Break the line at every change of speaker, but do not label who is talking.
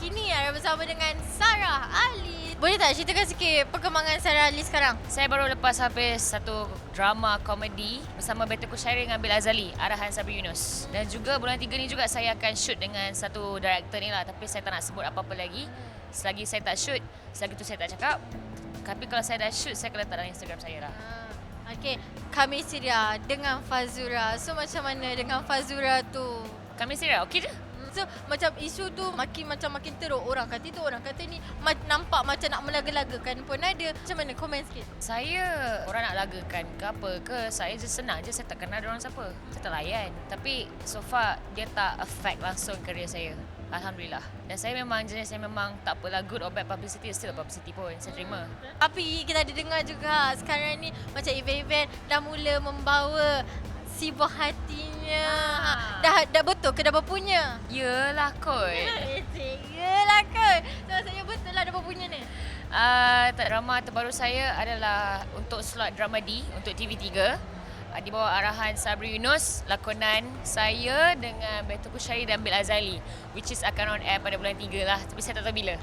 dan bersama dengan Sarah Ali. Boleh tak ceritakan sikit perkembangan Sarah Ali sekarang?
Saya baru lepas habis satu drama komedi bersama Better Kushairi dengan Bil Azali, arahan Sabri Yunus. Dan juga bulan 3 ni juga saya akan shoot dengan satu director ni lah. Tapi saya tak nak sebut apa-apa lagi. Selagi saya tak shoot, selagi tu saya tak cakap. Tapi kalau saya dah shoot, saya akan letak dalam Instagram saya lah.
Ah, Okey, kami Siria dengan Fazura. So macam mana dengan Fazura tu?
Kami Sira, okey je?
So macam isu tu makin macam makin teruk. Orang kata itu orang kata ni ma- nampak macam nak melaga-lagakan pun ada. Macam mana? Komen sikit?
Saya orang nak lagakan ke apa ke Saya je senang je. Saya tak kenal orang siapa. Saya tak layan. Tapi so far Dia tak affect langsung kerja saya. Alhamdulillah. Dan saya memang jenis yang memang Tak apalah good or bad publicity Still publicity pun. Saya terima.
Tapi kita ada dengar juga sekarang ni macam event-event dah mula membawa si buah hatinya.
Ah.
Dah dah betul ke dah berpunya?
Yelah kot
Yelah ke? So, rasanya betul lah dah berpunya ni.
uh, Drama terbaru saya adalah Untuk slot drama D Untuk TV3 uh, Di bawah arahan Sabri Yunus Lakonan saya Dengan Betul Kushairi dan Bil Azali Which is akan on air pada bulan 3 lah Tapi saya tak tahu bila